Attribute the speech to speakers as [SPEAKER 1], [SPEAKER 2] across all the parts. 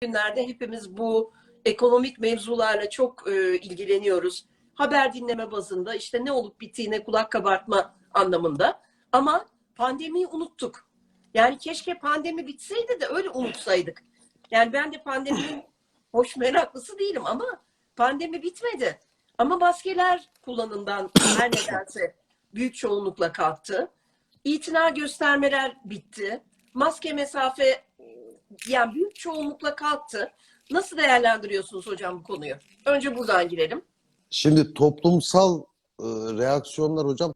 [SPEAKER 1] günlerde hepimiz bu ekonomik mevzularla çok e, ilgileniyoruz. Haber dinleme bazında işte ne olup bittiğine kulak kabartma anlamında. Ama pandemiyi unuttuk. Yani keşke pandemi bitseydi de öyle unutsaydık. Yani ben de pandeminin hoş meraklısı değilim ama pandemi bitmedi. Ama maskeler kullanımdan her nedense büyük çoğunlukla kalktı. İtina göstermeler bitti. Maske mesafe yani büyük çoğunlukla kalktı. Nasıl değerlendiriyorsunuz hocam bu konuyu? Önce buradan girelim.
[SPEAKER 2] Şimdi toplumsal e, reaksiyonlar hocam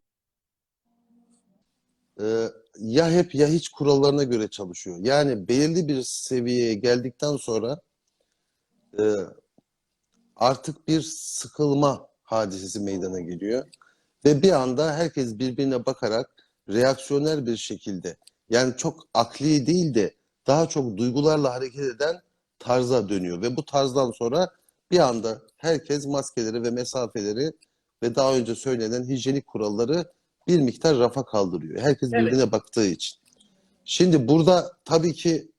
[SPEAKER 2] e, ya hep ya hiç kurallarına göre çalışıyor. Yani belirli bir seviyeye geldikten sonra e, artık bir sıkılma hadisesi meydana geliyor. Ve bir anda herkes birbirine bakarak reaksiyoner bir şekilde yani çok akli değil de daha çok duygularla hareket eden tarza dönüyor. Ve bu tarzdan sonra bir anda herkes maskeleri ve mesafeleri ve daha önce söylenen hijyenik kuralları bir miktar rafa kaldırıyor. Herkes
[SPEAKER 1] Evet.
[SPEAKER 2] birbirine baktığı için. Şimdi burada tabii ki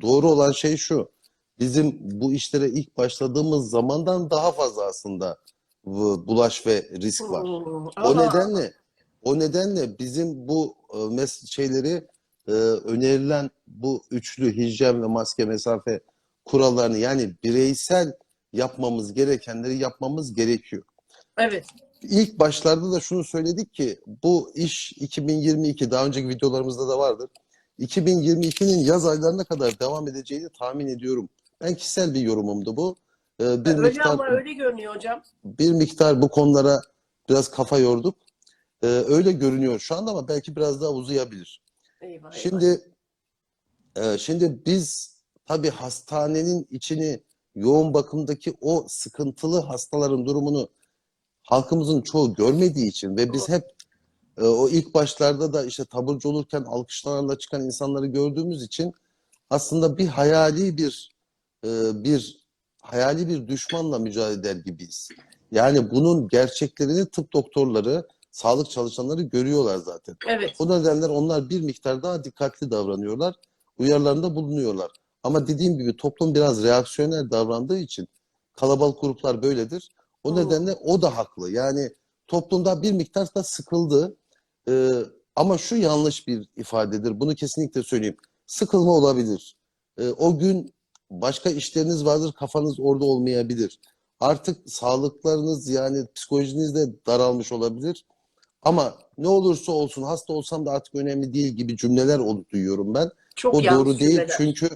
[SPEAKER 2] doğru olan şey şu. Bizim bu işlere ilk başladığımız zamandan daha fazla aslında bu bulaş ve risk var.
[SPEAKER 1] Hmm,
[SPEAKER 2] O nedenle o nedenle bizim bu e, şeyleri e, önerilen bu üçlü hijyen ve maske mesafe kurallarını yani bireysel yapmamız gerekenleri yapmamız gerekiyor.
[SPEAKER 1] Evet.
[SPEAKER 2] İlk başlarda da şunu söyledik ki bu iş 2022 daha önceki videolarımızda da vardır. 2022'nin yaz aylarına kadar devam edeceğini tahmin ediyorum. Ben kişisel bir yorumumdu bu. E, bir
[SPEAKER 1] öyle
[SPEAKER 2] miktar
[SPEAKER 1] ama öyle görünüyor hocam.
[SPEAKER 2] bir miktar bu konulara biraz kafa yorduk. Ee, öyle görünüyor şu anda ama belki biraz daha uzayabilir.
[SPEAKER 1] Eyvah, eyvah.
[SPEAKER 2] Şimdi e, şimdi biz tabii hastanenin içini yoğun bakımdaki o sıkıntılı hastaların durumunu halkımızın çoğu görmediği için ve biz hep e, o ilk başlarda da işte taburcu olurken alkışlarla çıkan insanları gördüğümüz için aslında bir hayali bir e, bir hayali bir düşmanla mücadele eder gibiyiz. Yani bunun gerçeklerini tıp doktorları, sağlık çalışanları görüyorlar zaten.
[SPEAKER 1] Evet.
[SPEAKER 2] O nedenle onlar bir miktar daha dikkatli davranıyorlar, uyarılarında bulunuyorlar. Ama dediğim gibi toplum biraz reaksiyoner davrandığı için kalabalık gruplar böyledir. O
[SPEAKER 1] Hı.
[SPEAKER 2] nedenle o da haklı. Yani toplumda bir miktar da sıkıldı. Ee, ama şu yanlış bir ifadedir. Bunu kesinlikle söyleyeyim. Sıkılma olabilir. Ee, o gün başka işleriniz vardır, kafanız orada olmayabilir. Artık sağlıklarınız yani psikolojiniz de daralmış olabilir. Ama ne olursa olsun hasta olsam da artık önemli değil gibi cümleler duyuyorum ben.
[SPEAKER 1] Çok
[SPEAKER 2] O doğru değil
[SPEAKER 1] cümleler.
[SPEAKER 2] çünkü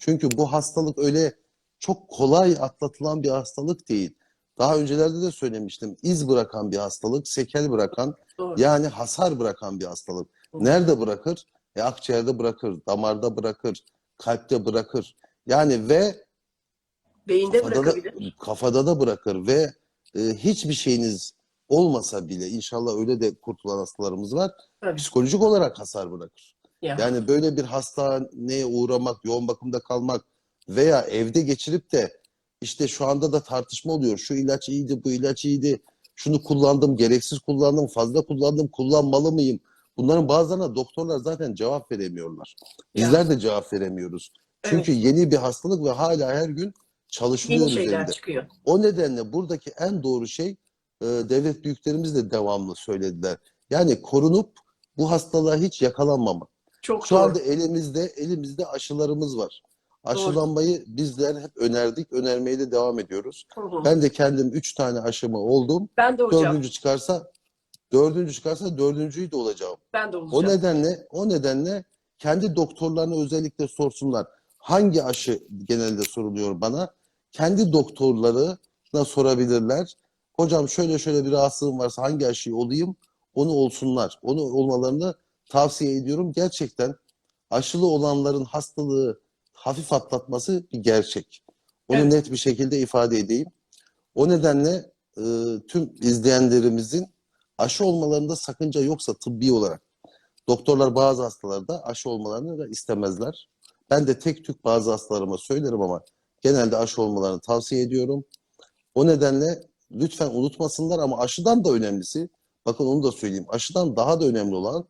[SPEAKER 2] çünkü bu hastalık öyle çok kolay atlatılan bir hastalık değil. Daha öncelerde de söylemiştim. İz bırakan bir hastalık, sekel bırakan,
[SPEAKER 1] Doğru.
[SPEAKER 2] yani hasar bırakan bir hastalık. Nerede bırakır? E, akciğerde bırakır, damarda bırakır, kalpte bırakır. Yani ve
[SPEAKER 1] Beyinde
[SPEAKER 2] kafada da,
[SPEAKER 1] bırakabilir.
[SPEAKER 2] kafada da bırakır ve e, hiçbir şeyiniz olmasa bile inşallah öyle de kurtulan hastalarımız var.
[SPEAKER 1] Tabii.
[SPEAKER 2] Psikolojik olarak hasar bırakır.
[SPEAKER 1] Ya.
[SPEAKER 2] Yani böyle bir hastaneye uğramak, yoğun bakımda kalmak veya evde geçirip de işte şu anda da tartışma oluyor. Şu ilaç iyiydi, bu ilaç iyiydi. Şunu kullandım, gereksiz kullandım, fazla kullandım, kullanmalı mıyım? Bunların bazılarına doktorlar zaten cevap veremiyorlar. Bizler de cevap veremiyoruz. Çünkü yeni bir hastalık ve hala her gün çalışılıyor
[SPEAKER 1] Yeni
[SPEAKER 2] üzerinde.
[SPEAKER 1] çıkıyor.
[SPEAKER 2] O nedenle buradaki en doğru şey e, devlet büyüklerimiz de devamlı söylediler. Yani korunup bu hastalığa hiç yakalanmamak.
[SPEAKER 1] Çok
[SPEAKER 2] Şu
[SPEAKER 1] doğru.
[SPEAKER 2] anda elimizde elimizde aşılarımız var. Aşılanmayı bizler hep önerdik, önermeye de devam ediyoruz.
[SPEAKER 1] Hı hı.
[SPEAKER 2] Ben de kendim üç tane aşımı oldum.
[SPEAKER 1] Ben de hocam.
[SPEAKER 2] Dördüncü çıkarsa dördüncü çıkarsa dördüncüyü de olacağım.
[SPEAKER 1] Ben de
[SPEAKER 2] O
[SPEAKER 1] olacağım.
[SPEAKER 2] nedenle o nedenle kendi doktorlarına özellikle sorsunlar. Hangi aşı genelde soruluyor bana? Kendi doktorlarına sorabilirler. Hocam şöyle şöyle bir rahatsızlığım varsa hangi aşıyı olayım? Onu olsunlar. Onu olmalarını tavsiye ediyorum. Gerçekten aşılı olanların hastalığı hafif atlatması bir gerçek. Onu
[SPEAKER 1] Evet.
[SPEAKER 2] net bir şekilde ifade edeyim. O nedenle e, tüm izleyenlerimizin aşı olmalarında sakınca yoksa tıbbi olarak doktorlar bazı hastalarda aşı olmalarını da istemezler. Ben de tek tük bazı hastalarıma söylerim ama genelde aşı olmalarını tavsiye ediyorum. O nedenle lütfen unutmasınlar ama aşıdan da önemlisi, bakın onu da söyleyeyim, aşıdan daha da önemli olan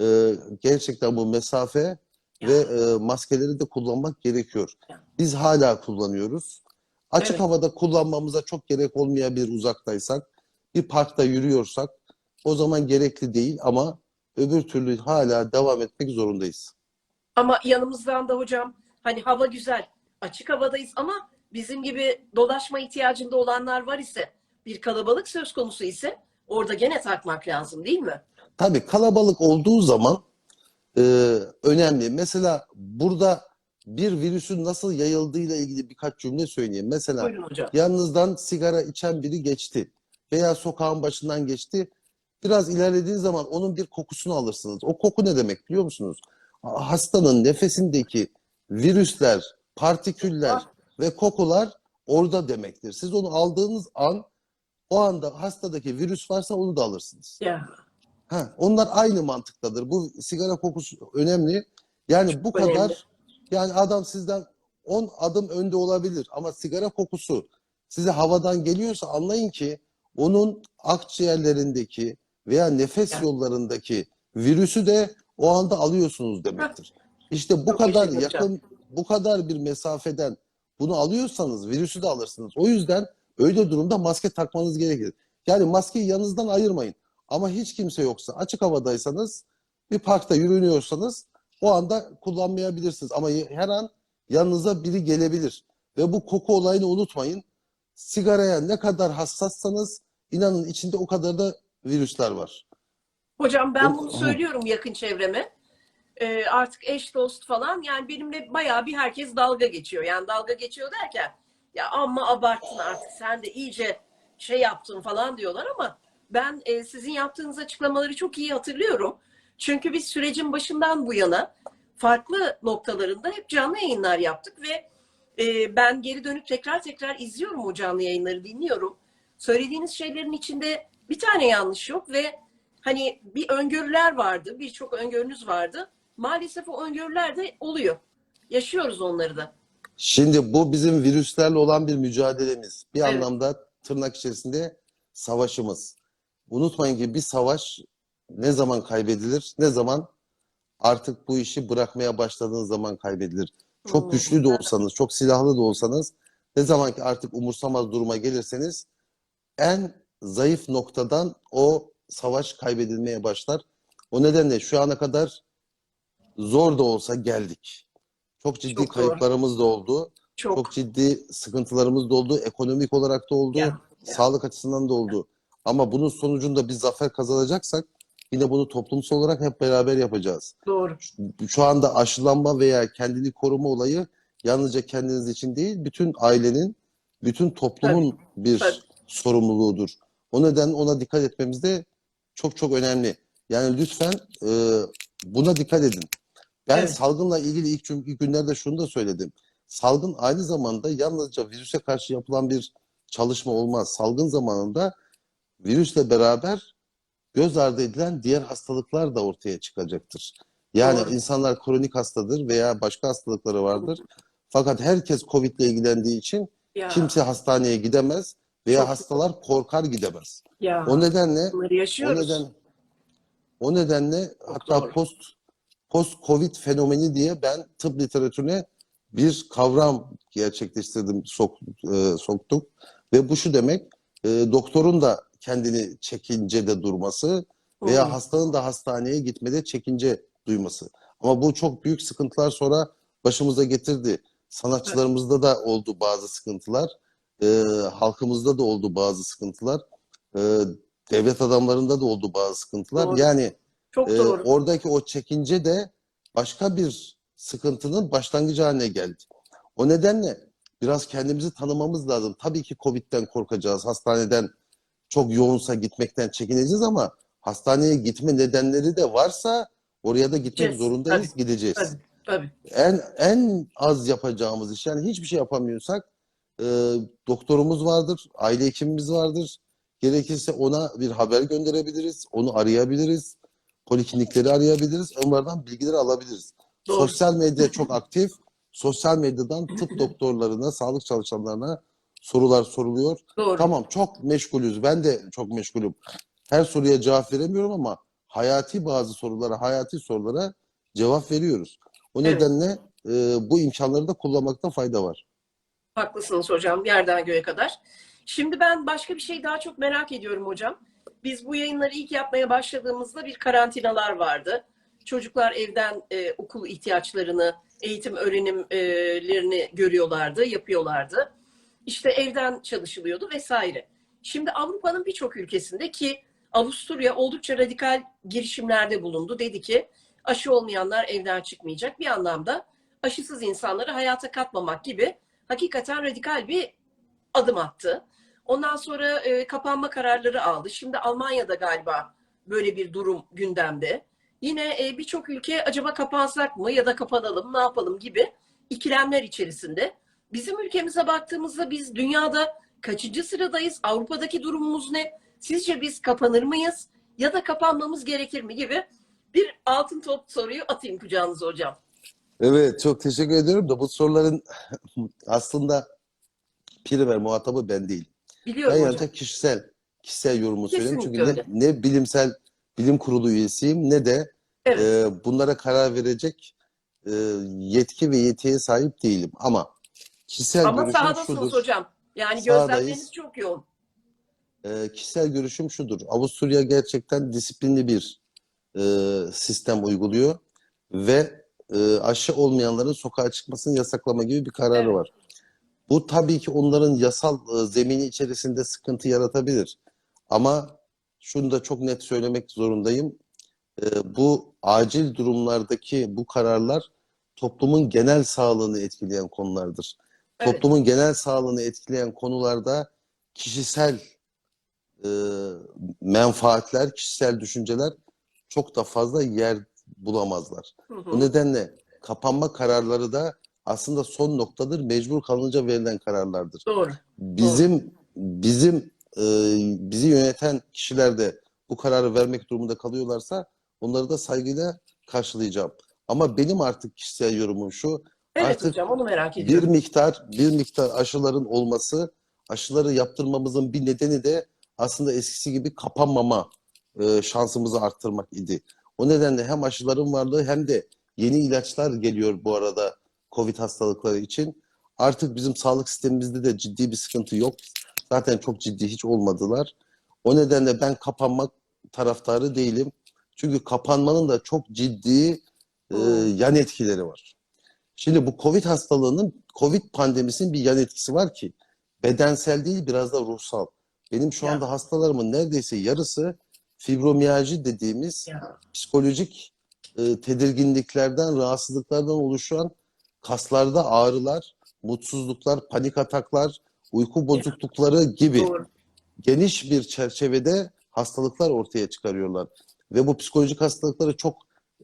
[SPEAKER 2] e, gerçekten bu mesafe ve e, maskeleri de kullanmak gerekiyor. Biz hala kullanıyoruz. Açık
[SPEAKER 1] Evet.
[SPEAKER 2] havada kullanmamıza çok gerek olmayabilir uzaktaysak. Bir parkta yürüyorsak o zaman gerekli değil ama öbür türlü hala devam etmek zorundayız.
[SPEAKER 1] Ama yanımızdan da hocam hani hava güzel, açık havadayız ama bizim gibi dolaşma ihtiyacında olanlar var ise bir kalabalık söz konusu ise orada gene takmak lazım değil mi?
[SPEAKER 2] Tabii kalabalık olduğu zaman e, önemli. Mesela burada bir virüsün nasıl yayıldığıyla ilgili birkaç cümle söyleyeyim. Mesela yanınızdan sigara içen biri geçti veya sokağın başından geçti. Biraz ilerlediğiniz zaman onun bir kokusunu alırsınız. O koku ne demek biliyor musunuz? Hastanın nefesindeki virüsler, partiküller
[SPEAKER 1] Ah.
[SPEAKER 2] Ve kokular orada demektir. Siz onu aldığınız an o anda hastadaki virüs varsa onu da alırsınız.
[SPEAKER 1] Ya,
[SPEAKER 2] Ha, onlar aynı mantıktadır. Bu sigara kokusu önemli. Yani bu
[SPEAKER 1] önemli.
[SPEAKER 2] kadar yani adam sizden 10 adım önde olabilir ama sigara kokusu size havadan geliyorsa anlayın ki onun akciğerlerindeki veya nefes
[SPEAKER 1] Ya.
[SPEAKER 2] yollarındaki virüsü de o anda alıyorsunuz demektir. İşte bu
[SPEAKER 1] Çok
[SPEAKER 2] kadar yakın, bu kadar bir mesafeden bunu alıyorsanız virüsü de alırsınız. O yüzden öyle durumda maske takmanız gerekir. Yani maskeyi yanınızdan ayırmayın. Ama hiç kimse yoksa, açık havadaysanız, bir parkta yürünüyorsanız o anda kullanmayabilirsiniz. Ama her an yanınıza biri gelebilir. Ve bu koku olayını unutmayın. Sigaraya ne kadar hassassanız inanın içinde o kadar da virüsler var.
[SPEAKER 1] Hocam ben bunu söylüyorum yakın çevreme. Ee, artık eş dost falan yani benimle bayağı bir herkes dalga geçiyor. Yani dalga geçiyor derken ya amma abarttın artık sen de iyice şey yaptın falan diyorlar ama ben e, sizin yaptığınız açıklamaları çok iyi hatırlıyorum. Çünkü biz sürecin başından bu yana farklı noktalarında hep canlı yayınlar yaptık ve e, ben geri dönüp tekrar tekrar izliyorum o canlı yayınları dinliyorum. Söylediğiniz şeylerin içinde bir tane yanlış yok ve hani bir öngörüler vardı, birçok öngörünüz vardı. Maalesef o öngörüler de oluyor. Yaşıyoruz onları da.
[SPEAKER 2] Şimdi bu bizim virüslerle olan bir mücadelemiz. Bir
[SPEAKER 1] Evet.
[SPEAKER 2] anlamda tırnak içerisinde savaşımız. Unutmayın ki bir savaş ne zaman kaybedilir? Ne zaman artık bu işi bırakmaya başladığınız zaman kaybedilir. Çok
[SPEAKER 1] Hmm.
[SPEAKER 2] güçlü de olsanız, çok silahlı da olsanız ne zaman ki artık umursamaz duruma gelirseniz en zayıf noktadan o savaş kaybedilmeye başlar. O nedenle şu ana kadar zor da olsa geldik. Çok ciddi
[SPEAKER 1] Çok
[SPEAKER 2] kayıplarımız da oldu.
[SPEAKER 1] Çok.
[SPEAKER 2] Çok ciddi sıkıntılarımız da oldu. Ekonomik olarak da oldu.
[SPEAKER 1] Ya, ya.
[SPEAKER 2] Sağlık açısından da oldu. Ama bunun sonucunda bir zafer kazanacaksak yine bunu toplumsal olarak hep beraber yapacağız.
[SPEAKER 1] Doğru.
[SPEAKER 2] Şu anda aşılanma veya kendini koruma olayı yalnızca kendiniz için değil, bütün ailenin, bütün toplumun bir
[SPEAKER 1] tabii.
[SPEAKER 2] sorumluluğudur. O nedenle ona dikkat etmemiz de çok çok önemli. Yani lütfen e, buna dikkat edin. Ben
[SPEAKER 1] Evet.
[SPEAKER 2] salgınla ilgili ilk, çünkü ilk günlerde şunu da söyledim. Salgın aynı zamanda yalnızca virüse karşı yapılan bir çalışma olmaz. Salgın zamanında virüsle beraber göz ardı edilen diğer hastalıklar da ortaya çıkacaktır. Yani
[SPEAKER 1] Doğru.
[SPEAKER 2] insanlar kronik hastadır veya başka hastalıkları vardır. Fakat herkes Covid ile ilgilendiği için
[SPEAKER 1] Ya,
[SPEAKER 2] kimse hastaneye gidemez veya
[SPEAKER 1] Çok
[SPEAKER 2] hastalar korkar gidemez.
[SPEAKER 1] ya.
[SPEAKER 2] O nedenle o neden o nedenle hatta
[SPEAKER 1] doğru.
[SPEAKER 2] post post Covid fenomeni diye ben tıp literatürüne bir kavram gerçekleştirdim, sok, e, soktuk ve bu şu demek, e, doktorun da kendini çekince de durması veya
[SPEAKER 1] Hı.
[SPEAKER 2] hastanın da hastaneye gitmede çekince duyması. Ama bu çok büyük sıkıntılar sonra başımıza getirdi. Sanatçılarımızda da oldu bazı sıkıntılar, e, halkımızda da oldu bazı sıkıntılar, e, devlet adamlarında da oldu bazı sıkıntılar.
[SPEAKER 1] Doğru.
[SPEAKER 2] Yani
[SPEAKER 1] Çok
[SPEAKER 2] ee,
[SPEAKER 1] doğru.
[SPEAKER 2] oradaki o çekince de başka bir sıkıntının başlangıcı haline geldi. O nedenle biraz kendimizi tanımamız lazım. Tabii ki Covid'den korkacağız. Hastaneden çok yoğunsa gitmekten çekineceğiz ama hastaneye gitme nedenleri de varsa oraya da gitmek
[SPEAKER 1] Gideceğiz.
[SPEAKER 2] zorundayız,
[SPEAKER 1] Tabii.
[SPEAKER 2] gideceğiz.
[SPEAKER 1] Tabii, tabii.
[SPEAKER 2] En en az yapacağımız iş yani hiçbir şey yapamıyorsak e, doktorumuz vardır, aile hekimimiz vardır. Gerekirse ona bir haber gönderebiliriz, onu arayabiliriz, poliklinikleri arayabiliriz, onlardan bilgileri alabiliriz.
[SPEAKER 1] Doğru.
[SPEAKER 2] Sosyal medya çok aktif. Sosyal medyadan tıp doktorlarına, sağlık çalışanlarına sorular soruluyor.
[SPEAKER 1] Doğru.
[SPEAKER 2] Tamam çok meşgulüz. Ben de çok meşgulüm. Her soruya cevap veremiyorum ama hayati bazı sorulara, hayati sorulara cevap veriyoruz. O
[SPEAKER 1] Evet.
[SPEAKER 2] nedenle e, bu imkanları da kullanmakta fayda var.
[SPEAKER 1] Haklısınız hocam yerden göğe kadar. Şimdi ben başka bir şey daha çok merak ediyorum hocam. Biz bu yayınları ilk yapmaya başladığımızda bir karantinalar vardı. Çocuklar evden e, okul ihtiyaçlarını, eğitim öğrenimlerini görüyorlardı, yapıyorlardı. İşte evden çalışılıyordu vesaire. Şimdi Avrupa'nın birçok ülkesinde ki Avusturya oldukça radikal girişimlerde bulundu. Dedi ki aşı olmayanlar evden çıkmayacak. Bir anlamda aşısız insanları hayata katmamak gibi hakikaten radikal bir adım attı. Ondan sonra e, kapanma kararları aldı. Şimdi Almanya'da galiba böyle bir durum gündemde. Yine e, birçok ülke acaba kapansak mı ya da kapanalım ne yapalım gibi ikilemler içerisinde. Bizim ülkemize baktığımızda biz dünyada kaçıncı sıradayız? Avrupa'daki durumumuz ne? Sizce biz kapanır mıyız ya da kapanmamız gerekir mi gibi bir altın top soruyu atayım kucağınıza hocam.
[SPEAKER 2] Evet, çok teşekkür ediyorum da bu soruların aslında primer muhatabı ben değil.
[SPEAKER 1] Biliyorum
[SPEAKER 2] Ben
[SPEAKER 1] hocam.
[SPEAKER 2] yalnızca kişisel kişisel yorumu söyleyeyim. Çünkü
[SPEAKER 1] Kesinlikle
[SPEAKER 2] ne, ne bilimsel bilim kurulu üyesiyim ne de
[SPEAKER 1] Evet.
[SPEAKER 2] e, bunlara karar verecek e, yetki ve yetiye sahip değilim. Ama kişisel
[SPEAKER 1] Ama
[SPEAKER 2] görüşüm
[SPEAKER 1] sahadasınız
[SPEAKER 2] şudur.
[SPEAKER 1] hocam. Yani gözlemleriniz çok yoğun.
[SPEAKER 2] E, kişisel görüşüm şudur. Avusturya gerçekten disiplinli bir e, sistem uyguluyor ve e, aşı olmayanların sokağa çıkmasını yasaklama gibi bir kararı
[SPEAKER 1] Evet.
[SPEAKER 2] var. Bu tabii ki onların yasal e, zemini içerisinde sıkıntı yaratabilir. Ama şunu da çok net söylemek zorundayım. E, bu acil durumlardaki bu kararlar toplumun genel sağlığını etkileyen konulardır.
[SPEAKER 1] Evet.
[SPEAKER 2] Toplumun genel sağlığını etkileyen konularda kişisel e, menfaatler, kişisel düşünceler çok da fazla yer bulamazlar.
[SPEAKER 1] Hı hı.
[SPEAKER 2] Bu nedenle kapanma kararları da aslında son noktadır, mecbur kalınca verilen kararlardır.
[SPEAKER 1] Doğru.
[SPEAKER 2] Bizim bizim e, bizi yöneten kişiler de bu kararı vermek durumunda kalıyorlarsa onları da saygıyla karşılayacağım. Ama benim artık kişisel yorumum şu,
[SPEAKER 1] Evet
[SPEAKER 2] Artık
[SPEAKER 1] hocam onu merak
[SPEAKER 2] bir
[SPEAKER 1] ediyorum.
[SPEAKER 2] miktar bir miktar aşıların olması, aşıları yaptırmamızın bir nedeni de aslında eskisi gibi kapanmama e, şansımızı arttırmak idi. O nedenle hem aşıların varlığı hem de yeni ilaçlar geliyor bu arada COVID hastalıkları için. Artık bizim sağlık sistemimizde de ciddi bir sıkıntı yok. Zaten çok ciddi hiç olmadılar. O nedenle ben kapanmak taraftarı değilim. Çünkü kapanmanın da çok ciddi e,
[SPEAKER 1] Hmm.
[SPEAKER 2] yan etkileri var. Şimdi bu COVID hastalığının, COVID pandemisinin bir yan etkisi var ki bedensel değil biraz da ruhsal. Benim şu
[SPEAKER 1] Ya.
[SPEAKER 2] anda hastalarımın neredeyse yarısı fibromiyalji dediğimiz
[SPEAKER 1] Ya.
[SPEAKER 2] psikolojik e, tedirginliklerden, rahatsızlıklardan oluşan kaslarda ağrılar, mutsuzluklar, panik ataklar, uyku bozuklukları gibi
[SPEAKER 1] Doğru.
[SPEAKER 2] geniş bir çerçevede hastalıklar ortaya çıkarıyorlar. Ve bu psikolojik hastalıkları çok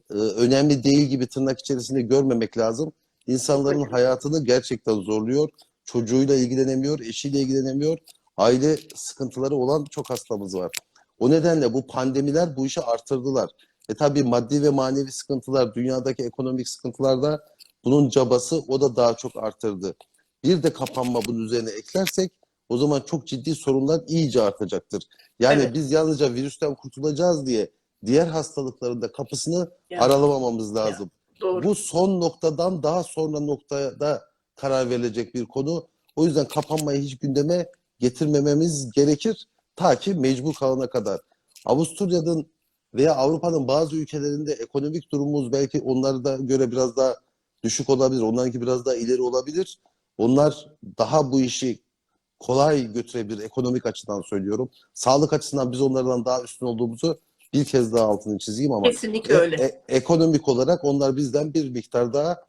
[SPEAKER 2] e, önemli değil gibi tırnak içerisinde görmemek lazım. İnsanların hayatını gerçekten zorluyor. Çocuğuyla ilgilenemiyor, eşiyle ilgilenemiyor. Aile sıkıntıları olan çok hastamız var. O nedenle bu pandemiler bu işi artırdılar. E tabii maddi ve manevi sıkıntılar, dünyadaki ekonomik sıkıntılar da bunun cabası o da daha çok artırdı. Bir de kapanma bunun üzerine eklersek o zaman çok ciddi sorunlar iyice artacaktır. Yani
[SPEAKER 1] Evet.
[SPEAKER 2] biz yalnızca virüsten kurtulacağız diye diğer hastalıkların da kapısını
[SPEAKER 1] Ya.
[SPEAKER 2] aralamamamız lazım.
[SPEAKER 1] Doğru.
[SPEAKER 2] Bu son noktadan daha sonra noktada karar verilecek bir konu. O yüzden kapanmayı hiç gündeme getirmememiz gerekir ta ki mecbur kalana kadar. Avusturya'nın veya Avrupa'nın bazı ülkelerinde ekonomik durumumuz belki onlara da göre biraz daha düşük olabilir. Onlarınki biraz daha ileri olabilir. Onlar daha bu işi kolay götürebilir ekonomik açıdan söylüyorum. Sağlık açısından biz onlardan daha üstün olduğumuzu bir kez daha altını çizeyim ama
[SPEAKER 1] Kesinlikle
[SPEAKER 2] e-
[SPEAKER 1] öyle.
[SPEAKER 2] e- ekonomik olarak onlar bizden bir miktar daha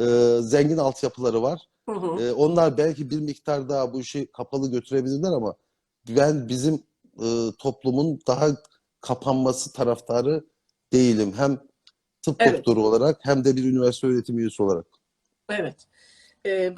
[SPEAKER 2] e, zengin altyapıları var.
[SPEAKER 1] Hı hı.
[SPEAKER 2] E, onlar belki bir miktar daha bu işi kapalı götürebilirler ama ben bizim e, toplumun daha kapanması taraftarı değilim. Hem tıp
[SPEAKER 1] Evet.
[SPEAKER 2] doktoru olarak hem de bir üniversite öğretim üyesi olarak.
[SPEAKER 1] Evet. Ee,